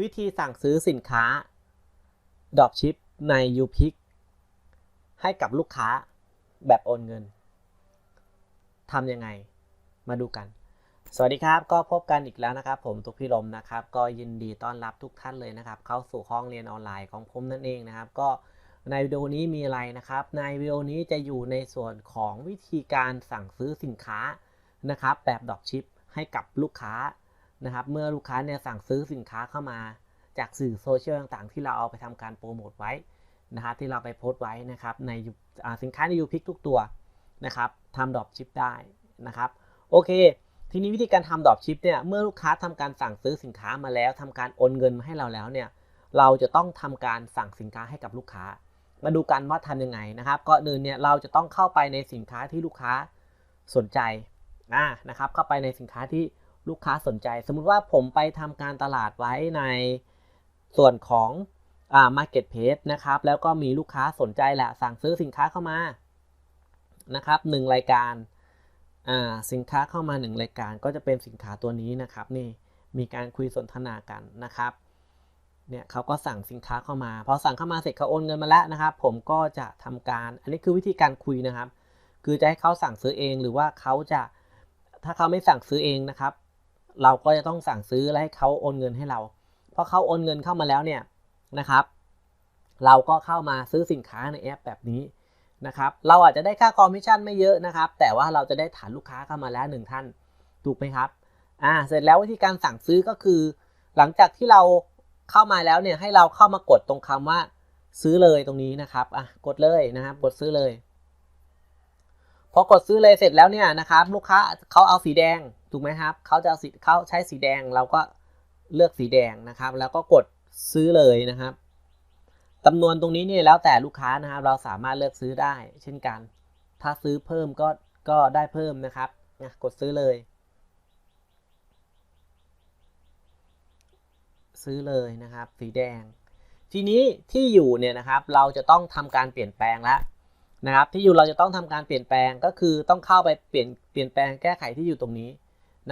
วิธีสั่งซื้อสินค้าดรอปชิปใน u p i c ให้กับลูกค้าแบบโอนเงินทำยังไงมาดูกัน สวัสดีครับ ก็พบกันอีกแล้วนะครับ ผมตุกพี่ลมนะครับ ก็ยินดีต้อนรับทุกท่านเลยนะครับ เข้าสู่ห้องเรียนออนไลน์ของผมนั่นเองนะครับ ก็ในวิดีโอนี้มีอะไรนะครับ ในวิดีโอนี้จะอยู่ในส่วนของวิธีการสั่งซื้อสินค้านะครับ แบบดรอปชิปให้กับลูกค้า นะครับเมื่อลูกค้าเนี่ยสั่งซื้อสินค้าเข้ามาจากสื่อโซเชียลต่างๆ ที่เราเอาไปทำการโปรโมทไว้นะครับที่เราไปโพสต์ไว้นะครับในสินค้าในยูพิกทุกตัวนะครับทำดรอปชิปได้นะครับโอเค ทีนี้วิธีการทำดรอปชิปเนี่ยเมื่อลูกค้าทำการสั่งซื้อสินค้ามาแล้วทำการโอนเงินมาให้เราแล้วเนี่ยเราจะต้องทำการสั่งสินค้าให้กับลูกค้า มาดูกันว่าทำยังไงนะครับก็เดินเนี่ยเราจะต้องเข้าไปในสินค้าที่ลูกค้าสนใจนะครับเข้าไปในสินค้าที่ ลูกค้าสนใจ สมมุติว่าผมไปทำการตลาดไว้ในส่วนของอ่า market place นะครับ แล้วก็มีลูกค้าสนใจแหละ สั่งซื้อสินค้าเข้ามานะครับหนึ่งรายการอ่าสินค้าเข้ามาหนึ่งรายการก็จะเป็นสินค้าตัวนี้นะครับนี่มีการคุยสนทนากันนะครับเนี่ยเขาก็สั่งสินค้าเข้ามา พอสั่งเข้ามาเสร็จเขาโอนเงินมาแล้วนะครับ ผมก็จะทำการ อันนี้คือวิธีการคุยนะครับ คือจะให้เขาสั่งซื้อเองหรือว่าเขาจะถ้าเขาไม่สั่งซื้อเองนะครับ เราก็จะต้องสั่งซื้อและให้เขาโอนเงินให้เราพอเขาโอนเงินเข้ามาแล้วเนี่ยนะครับ เราก็เข้ามาซื้อสินค้าในแอปแบบนี้นะครับ เราอาจจะได้ค่าคอมมิชชั่นไม่เยอะนะครับ แต่ว่าเราจะได้ฐานลูกค้าเข้ามาแล้วหนึ่งท่าน ถูกไหมครับ อ่า เสร็จแล้ววิธีการสั่งซื้อก็คือ หลังจากที่เราเข้ามาแล้วเนี่ย ให้เราเข้ามากดตรงคำว่าซื้อเลยตรงนี้นะครับ อะ กดเลยนะครับ กดซื้อเลย พอกดซื้อเลยเสร็จแล้วเนี่ยนะครับ ลูกค้าเขาเอาสีแดง ถูกไหมครับเขาจะเอาสีเขาใช้สีแดงเราก็เลือกสีแดงนะครับ แล้วก็กดซื้อเลยนะครับจำนวนตรงนี้เนี่ยแล้วแต่ลูกค้านะครับ เราสามารถเลือกซื้อได้ เช่นกัน ถ้าซื้อเพิ่มก็ก็ได้เพิ่มนะครับนะกดซื้อเลย ซื้อเลยนะครับ สีแดง ทีนี้ที่อยู่เนี่ยนะครับ เราจะต้องทำการเปลี่ยนแปลงแล้วนะครับ ที่อยู่เราจะต้องทำการเปลี่ยนแปลงก็คือต้องเข้าไปเปลี่ยนเปลี่ยนแปลงแก้ไขที่อยู่ตรงนี้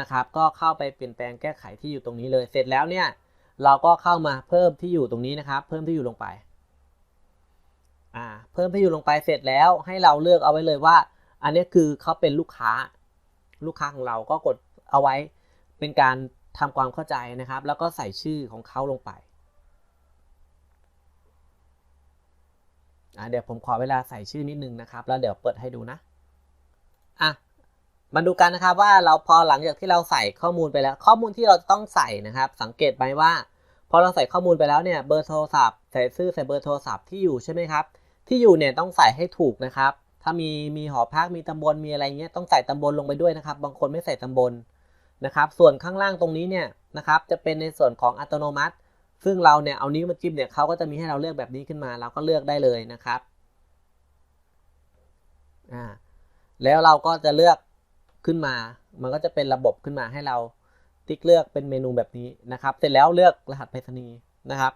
นะครับ ก็เข้าไปเปลี่ยนแปลงแก้ไขที่อยู่ตรงนี้เลย เสร็จแล้วเนี่ยเราก็เข้ามาเพิ่มที่อยู่ตรงนี้นะครับ เพิ่มที่อยู่ลงไปอ่าเพิ่มที่อยู่ลงไปเสร็จแล้วให้เราเลือกเอาไว้เลยว่า อันนี้คือเขาเป็นลูกค้า ลูกค้าของเราก็กดเอาไว้เป็นการทำความเข้าใจนะครับ แล้วก็ใส่ชื่อของเขาลงไปอ่าเดี๋ยวผมขอเวลาใส่ชื่อนิดนึงนะครับ แล้วเดี๋ยวเปิดให้ดูนะอะ มาดูกันนะครับว่าเราพอหลังจากที่เราใส่ข้อมูลไปแล้ว ข้อมูลที่เราต้องใส่นะครับ สังเกตไหมว่าพอเราใส่ข้อมูลไปแล้วเนี่ยเบอร์โทรศัพท์ใส่ชื่อใส่เบอร์โทรศัพท์ที่อยู่ใช่ไหมครับที่อยู่เนี่ยต้องใส่ให้ถูกนะครับ ถ้ามีมีหอพักมีตำบลมีอะไรเงี้ยต้องใส่ตำบลลงไปด้วยนะครับ บางคนไม่ใส่ตำบลนะครับ ส่วนข้างล่างตรงนี้เนี่ยนะครับจะเป็นในส่วนของอัตโนมัติ ซึ่งเราเนี่ยเอานิ้วมาจิ้มเนี่ยเขาก็จะมีให้เราเลือกแบบนี้ขึ้นมา เราก็เลือกได้เลยนะครับอ่าแล้วเราก็จะเลือก ขึ้นมา มันก็จะเป็นระบบขึ้นมาให้เราติ๊กเลือกเป็นเมนูแบบนี้นะครับ เสร็จแล้วเลือกรหัสไปรษณีย์นะครับ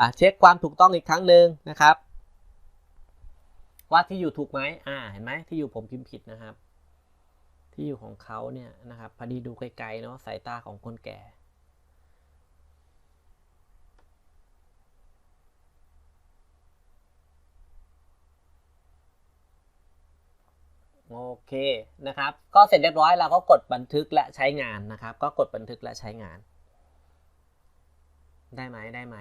อ่าเช็คความถูกต้องอีกครั้งหนึ่งนะครับ ว่าที่อยู่ถูกไหมอ่าเห็นไหมที่อยู่ผมพิมพ์ผิดนะครับ ที่อยู่ของเขาเนี่ยนะครับพอดีดูไกลๆเนาะสายตาของคนแก่ โอเคนะครับ ก็เสร็จเรียบร้อยเราก็กดบันทึกและใช้งานนะครับ ก็กดบันทึกและใช้งาน ได้ไหมได้ไหม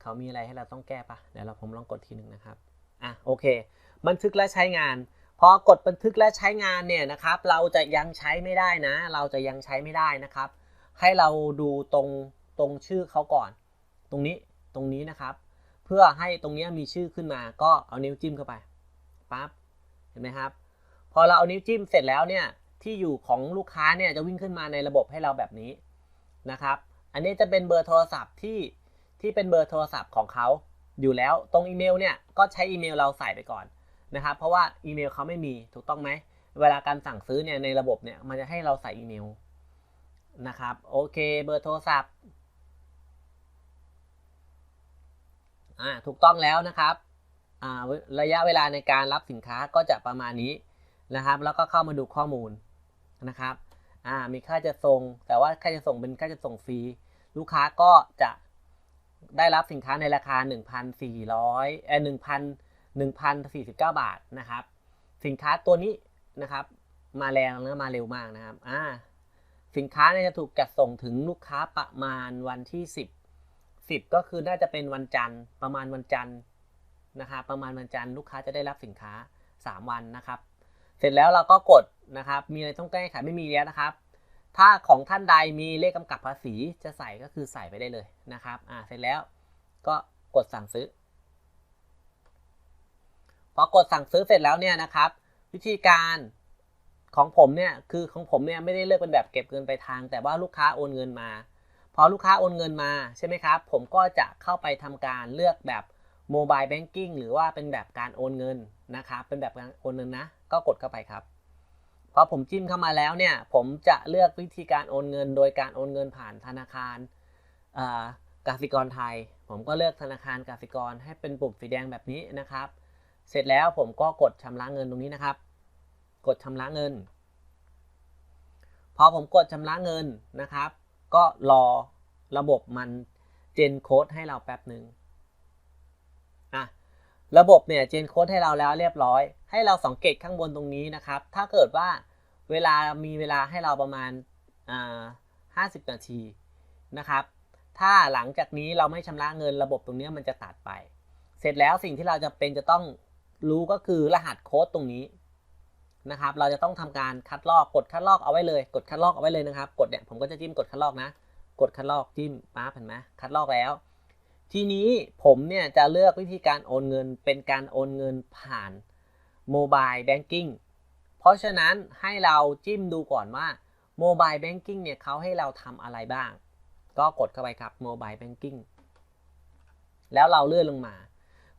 เขามีอะไรให้เราต้องแก้ปะเดี๋ยวเราผมลองกดทีหนึ่งนะครับอะโอเค บันทึกและใช้งานพอกดบันทึกและใช้งานเนี่ยนะครับ เราจะยังใช้ไม่ได้นะ เราจะยังใช้ไม่ได้นะครับ ให้เราดูตรงตรงชื่อเขาก่อน ตรงนี้ตรงนี้นะครับ เพื่อให้ตรงนี้มีชื่อขึ้นมาก็เอานิ้วจิ้มเข้าไปปั๊บเห็นไหมครับ พอเราเอานิ้วจิ้มเสร็จแล้วเนี่ยที่อยู่ของลูกค้าเนี่ยจะวิ่งขึ้นมาในระบบให้เราแบบนี้นะครับ อันนี้จะเป็นเบอร์โทรศัพท์ที่ที่เป็นเบอร์โทรศัพท์ของเขาอยู่แล้วตรงอีเมลเนี่ยก็ใช้อีเมลเราใส่ไปก่อนนะครับ เพราะว่าอีเมลเขาไม่มีถูกต้องไหมเวลาการสั่งซื้อเนี่ยในระบบเนี่ยมันจะให้เราใส่อีเมลนะครับโอเคเบอร์โทรศัพท์อ่าถูกต้องแล้วนะครับอ่าระยะเวลาในการรับสินค้าก็จะประมาณนี้ นะครับ แล้วก็เข้ามาดูข้อมูลนะครับอ่ามีค่าจะส่ง แต่ว่าค่าจะส่งเป็นค่าจะส่งฟรี ลูกค้าก็จะได้รับสินค้าในราคา 1,400เอ่อ1,000 1,049 บาทนะครับ สินค้าตัวนี้นะครับ มาแรงและมาเร็วมากนะครับอ่าสินค้าเนี่ยจะถูกจัดส่งถึงลูกค้าประมาณวันที่ 10 10 ก็คือน่าจะเป็นวันจันทร์ประมาณวันจันทร์นะครับ ประมาณวันจันทร์ลูกค้าจะได้รับสินค้า 3 วันนะครับ เสร็จแล้วเราก็กดนะครับ มีอะไรต้องแก้ไขไม่มีแล้วนะครับ ถ้าของท่านใดมีเลขกำกับภาษีจะใส่ก็คือใส่ไปได้เลยนะครับอ่าเสร็จแล้วก็กดสั่งซื้อพอกดสั่งซื้อเสร็จแล้วเนี่ยนะครับ วิธีการของผมเนี่ยคือของผมเนี่ยไม่ได้เลือกเป็นแบบเก็บเงินไปทาง แต่ว่าลูกค้าโอนเงินมาพอลูกค้าโอนเงินมาใช่ไหมครับ ผมก็จะเข้าไปทำการเลือกแบบโมบายแบงกิ้งหรือว่าเป็นแบบการโอนเงินนะครับ เป็นแบบการโอนเงินนะ ก็กดเข้าไปครับพอผมจิ้มเข้ามาแล้วเนี่ย ผมจะเลือกวิธีการโอนเงิน โดยการโอนเงินผ่านธนาคารอ่ากสิกรไทย ผมก็เลือกธนาคารกสิกรให้เป็นปุ่มสีแดงแบบนี้นะครับ เสร็จแล้วผมก็กดชำระเงินตรงนี้นะครับ กดชำระเงิน พอผมกดชำระเงินนะครับ ก็รอระบบมันเจนโค้ดให้เราแป๊บหนึ่งอะระบบเนี่ยเจนโค้ดให้เราแล้วเรียบร้อย ให้เราสังเกตข้างบนตรงนี้นะครับ ถ้าเกิดว่าเวลามีเวลาให้เราประมาณอ่า50นาทีนะครับ ถ้าหลังจากนี้เราไม่ชำระเงินระบบตรงนี้มันจะตัดไป เสร็จแล้วสิ่งที่เราจะเป็นจะต้องรู้ก็คือรหัสโค้ดตรงนี้นะครับ เราจะต้องทำการคัดลอกกดคัดลอกเอาไว้เลย กดคัดลอกเอาไว้เลยนะครับ กดเนี่ยผมก็จะจิ้มกดคัดลอกนะ กดคัดลอกจิ้มปั๊บเห็นไหมคัดลอกแล้ว ทีนี้ผมเนี่ยจะเลือกวิธีการโอนเงินเป็นการโอนเงินผ่าน โมบายแบงกิ้งเพราะฉะนั้นให้เราจิ้มดูก่อนว่าโมบายแบงกิ้งเนี่ยเขาให้เราทำอะไรบ้าง ก็กดเข้าไปครับโมบายแบงกิ้งแล้วเราเลื่อนลงมา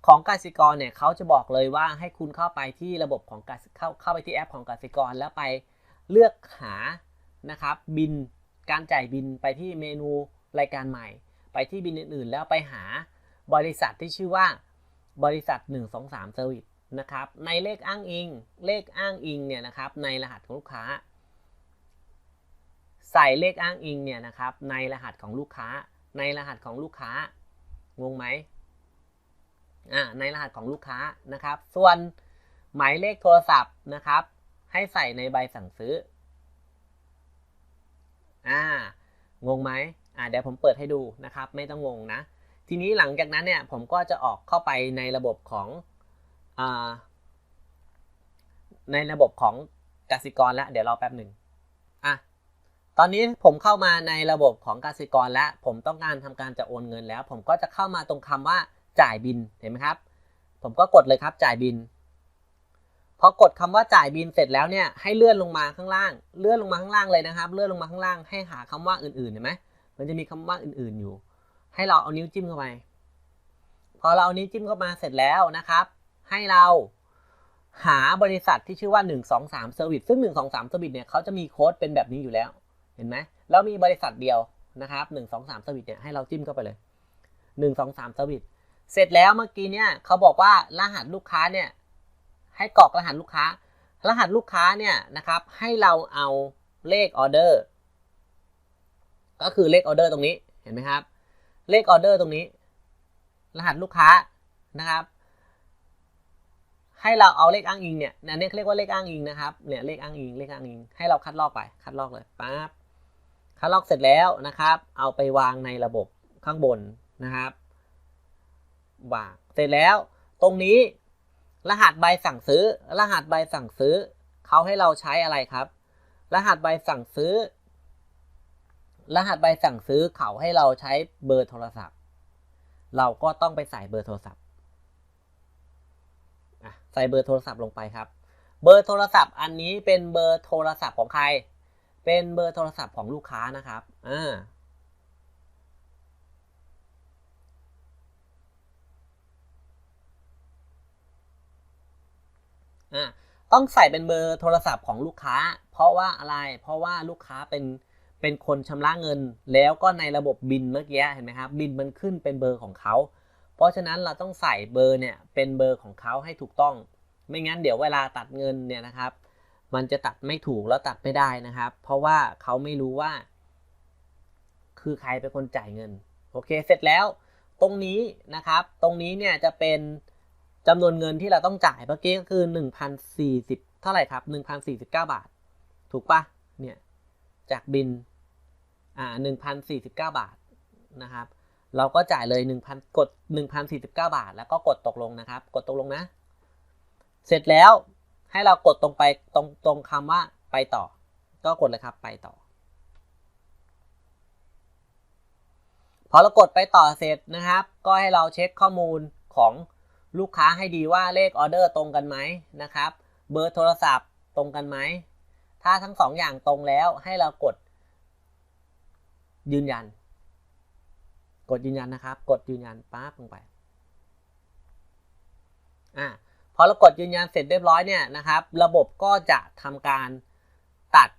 ของกสิกรเนี่ยเขาจะบอกเลยว่าให้คุณเข้าไปที่ระบบของกสิเข้าเข้าไปที่แอปของกสิกรแล้วไปเลือกหานะครับบินการจ่ายบินไปที่เมนูรายการใหม่ ไปที่บินอื่นๆ แล้วไปหาบริษัทที่ชื่อว่าบริษัท 123 Service นะครับในเลขอ้างอิง เลขอ้างอิงเนี่ยนะครับในรหัสของลูกค้า ใส่เลขอ้างอิงเนี่ยนะครับในรหัสของลูกค้า ในรหัสของลูกค้างงไหมอ่าในรหัสของลูกค้านะครับ ส่วนหมายเลขโทรศัพท์นะครับ ให้ใส่ในใบสั่งซื้ออ่างงไหมอ่าเดี๋ยวผมเปิดให้ดูนะครับ ไม่ต้องงงนะ ทีนี้หลังจากนั้นเนี่ยผมก็จะออกเข้าไปในระบบของ ในระบบของกสิกรแล้วเดี๋ยวรอแป๊บหนึ่งอะตอนนี้ผมเข้ามาในระบบของกสิกรแล้ว ผมต้องการทำการจะโอนเงินแล้ว ผมก็จะเข้ามาตรงคำว่าจ่ายบินเห็นไหมครับ ผมก็กดเลยครับจ่ายบินพอกดคำว่าจ่ายบินเสร็จแล้วเนี่ยให้เลื่อนลงมาข้างล่าง เลื่อนลงมาข้างล่างเลยนะครับ เลื่อนลงมาข้างล่างให้หาคำว่าอื่นๆเห็นไหมมันจะมีคำว่าอื่นๆอยู่ ให้เราเอานิ้วจิ้มเข้าไป พอเราเอานิ้วจิ้มเข้ามาเสร็จแล้วนะครับ ให้เราหาบริษัทที่ชื่อว่า 123 Service ซึ่ง 123 Service เนี่ยเขาจะมีโค้ดเป็นแบบนี้อยู่แล้ว เห็นไหมแล้วมีบริษัทเดียวนะครับ 123 Service เนี่ยให้เราจิ้มเข้าไปเลย 123 Service เสร็จแล้วเมื่อกี้เนี่ยเขาบอกว่ารหัสลูกค้าเนี่ยให้กรอกรหัสลูกค้า รหัสลูกค้าเนี่ยนะครับให้เราเอาเลขออเดอร์ก็คือเลขออเดอร์ตรงนี้เห็นไหมครับ เลขออเดอร์ตรงนี้ รหัสลูกค้านะครับ ให้เราเอาเลขอ้างอิงเนี่ยอันนี้เรียกว่าเลขอ้างอิงนะครับเนี่ยเลขอ้างอิงเลขอ้างอิง ให้เราคัดลอกไปคัดลอกเลยปั๊บคัดลอกเสร็จแล้วนะครับ เอาไปวางในระบบข้างบนนะครับวางเสร็จแล้ว ตรงนี้รหัสใบสั่งซื้อ รหัสใบสั่งซื้อเขาให้เราใช้อะไรครับ รหัสใบสั่งซื้อ รหัสใบสั่งซื้อเขาให้เราใช้เบอร์โทรศัพท์ เราก็ต้องไปใส่เบอร์โทรศัพท์ ส่เบอร์โทรศัพท์ลงไปครับ เบอร์โทรศัพท์อันนี้เป็นเบอร์โทรศัพท์ของใคร เป็นเบอร์โทรศัพท์ของลูกค้านะครับอ่าต้องใส่เป็นเบอร์โทรศัพท์ของลูกค้า เพราะว่าอะไร เพราะว่าลูกค้าเป็นเป็นคนชำระเงิน แล้วก็ในระบบบินเมื่อกี้เห็นไหมครับบินมันขึ้นเป็นเบอร์ของเขา เพราะฉะนั้นเราต้องใส่เบอร์เนี่ยเป็นเบอร์ของเขาให้ถูกต้อง ไม่งั้นเดี๋ยวเวลาตัดเงินเนี่ยนะครับ มันจะตัดไม่ถูกแล้วตัดไม่ได้นะครับ เพราะว่าเขาไม่รู้ว่า คือใครเป็นคนจ่ายเงินโอเคเสร็จแล้ว ตรงนี้นะครับ ตรงนี้เนี่ยจะเป็นจำนวนเงินที่เราต้องจ่ายเมื่อกี้ก็คือ 1,040 เท่าไหร่ครับ 1,049 บาท ถูกปะเนี่ยจากบินอ่า1,049 บาทนะครับ เราก็จ่ายเลย 1,000 กด 1,049 บาท แล้วก็กดตกลงนะครับ กดตกลงนะ เสร็จแล้วให้เรากดตรงไปตรงตรงคำว่าไปต่อ ก็กดเลยครับไปต่อ พอเรากดไปต่อเสร็จนะครับ ก็ให้เราเช็คข้อมูลของลูกค้าให้ดีว่าเลขออเดอร์ตรงกันไหมนะครับ เบอร์โทรศัพท์ตรงกันไหม ถ้าทั้งสองอย่างตรงแล้วให้เรากดยืนยัน กดยืนยันนะครับ กดยืนยันปั๊บลงไปอ่าพอเรากดยืนยันเสร็จเรียบร้อยเนี่ยนะครับ ระบบก็จะทำการตัด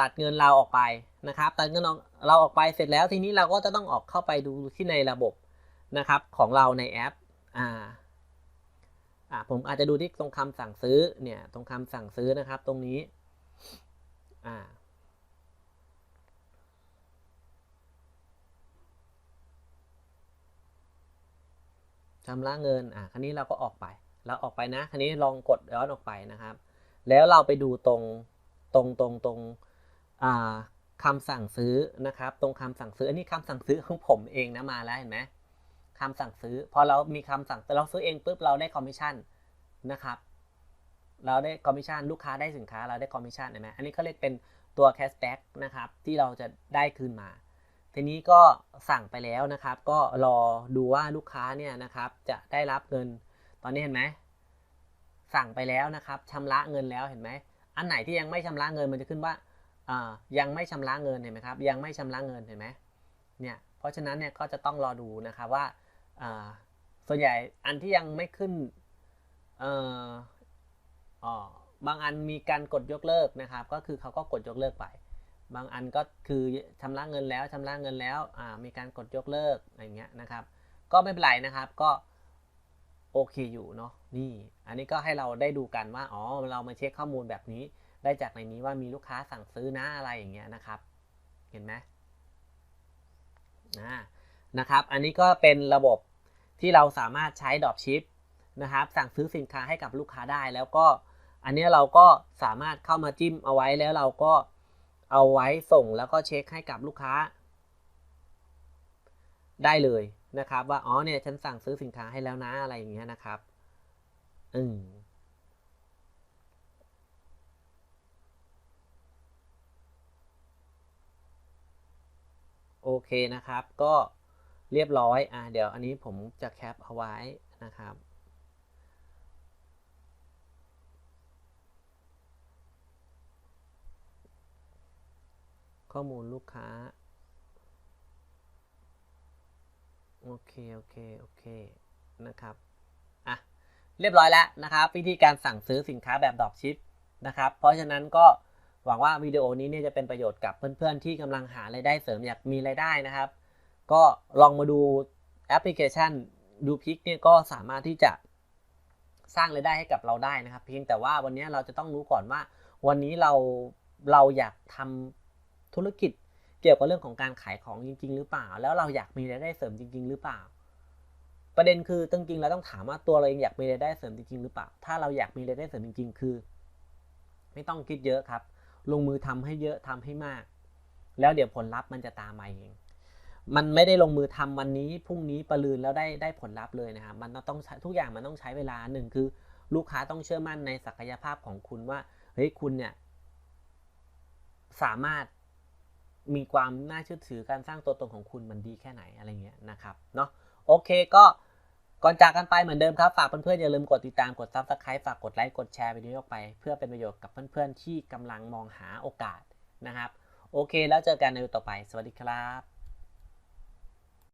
ตัดเงินเราออกไปนะครับ ตัดเงินเราออกไปเสร็จแล้วทีนี้เราก็จะต้องออกเข้าไปดูที่ในระบบนะครับของเราในแอปอ่าอ่าผมอาจจะดูที่ตรงคำสั่งซื้อเนี่ยตรงคำสั่งซื้อนะครับ ตรงนี้อ่า ชำระเงินอ่าคันนี้เราก็ออกไปแล้วออกไปนะคันนี้ลองกดย้อนออกไปนะครับ แล้วเราไปดูตรงตรงตรงตรงอ่าคำสั่งซื้อนะครับ ตรงคำสั่งซื้ออันนี้คำสั่งซื้อของผมเองนะมาแล้วเห็นไหมคำสั่งซื้อพอเรามีคำสั่งเราซื้อเองปุ๊บเราได้คอมมิชชั่นนะครับเราได้คอมมิชชั่นลูกค้าได้สินค้าเราได้คอมมิชชั่นเห็นไหมอันนี้เขาเรียกเป็นตัวแคชแบ็กนะครับที่เราจะได้คืนมา ทีนี้ก็สั่งไปแล้วนะครับ ก็รอดูว่าลูกค้าเนี่ยนะครับ จะได้รับเงิน ตอนนี้เห็นไหมสั่งไปแล้วนะครับชำระเงินแล้วเห็นไหมอันไหนที่ยังไม่ชำระเงินมันจะขึ้นว่ายังไม่ชำระเงินเห็นไหมครับ ยังไม่ชำระเงินเห็นไหมเนี่ยเพราะฉะนั้นเนี่ยก็จะต้องรอดูนะครับว่าส่วนใหญ่อันที่ยังไม่ขึ้นบางอันมีการกดยกเลิกนะครับ ก็คือเขาก็กดยกเลิกไป บางอันก็คือชำระเงินแล้วชำระเงินแล้วมีการกดยกเลิกอะไรเงี้ยนะครับ ก็ไม่เป็นไรนะครับก็โอเคอยู่เนาะนี่ อันนี้ก็ให้เราได้ดูกันว่าอ๋อเรามาเช็คข้อมูลแบบนี้ ได้จากในนี้ว่ามีลูกค้าสั่งซื้อนะอะไรอย่างเงี้ยนะครับ เห็นไหมนะนะครับ อันนี้ก็เป็นระบบที่เราสามารถใช้ดรอปชิปนะครับ สั่งซื้อสินค้าให้กับลูกค้าได้แล้วก็ อันนี้เราก็สามารถเข้ามาจิ้มเอาไว้แล้วเราก็ เอาไว้ส่งแล้วก็เช็คให้กับลูกค้า ได้เลยนะครับ ว่าอ๋อเนี่ยฉันสั่งซื้อสินค้าให้แล้วนะอะไรอย่างเงี้ยนะครับอืมโอเคนะครับ ก็เรียบร้อยอะเดี๋ยวอันนี้ผมจะแคปเอาไว้นะครับ ข้อมูลลูกค้า โอเค โอเค โอเค นะครับ อะ เรียบร้อยแล้วนะครับ วิธีการสั่งซื้อสินค้าแบบดอกชิปนะครับ เพราะฉะนั้นก็หวังว่าวิดีโอนี้เนี่ยจะเป็นประโยชน์กับเพื่อนๆ ที่กำลังหารายได้เสริมอยากมีรายได้นะครับ ก็ลองมาดูแอปพลิเคชันดูพิกเนี่ยก็สามารถที่จะสร้างรายได้ให้กับเราได้นะครับ เพียงแต่ว่าวันนี้เราจะต้องรู้ก่อนว่า วันนี้เราเราอยากทำ ธุรกิจเกี่ยวกับเรื่องของการขายของจริง ๆ หรือเปล่า แล้วเราอยากมีรายได้เสริมจริง ๆ หรือเปล่า ประเด็นคือจริงๆเราต้องถามว่าตัวเราเองอยากมีรายได้เสริมจริง ๆ หรือเปล่า ถ้าเราอยากมีรายได้เสริมจริง ๆ คือ ไม่ต้องคิดเยอะครับ ลงมือทำให้เยอะทำให้มาก แล้วเดี๋ยวผลลัพธ์มันจะตามมาเองมันไม่ได้ลงมือทำวันนี้พรุ่งนี้ประลืนแล้วได้ได้ผลลัพธ์เลยนะครับมันต้องทุกอย่างมันต้องใช้เวลาหนึ่งคือ ลูกค้าต้องเชื่อมั่นในศักยภาพของคุณว่าเฮ้ยคุณเนี่ย สามารถ มีความน่าเชื่อถือการสร้างตัวตนของคุณมันดีแค่ไหนอะไรเงี้ยนะครับเนาะโอเคก็ก่อนจากกันไปเหมือนเดิมครับ ฝากเพื่อนๆอย่าลืมกดติดตามกดซับสไคร b e ฝากกดไลค์กดแชร์วิดีโอออกไป เพื่อเป็นประโยชน์กับเพื่อนๆที่กำลังมองหาโอกาสนะครับ โอเคแล้วเจอกันในวิดีโอต่อไป สวัสดีครับ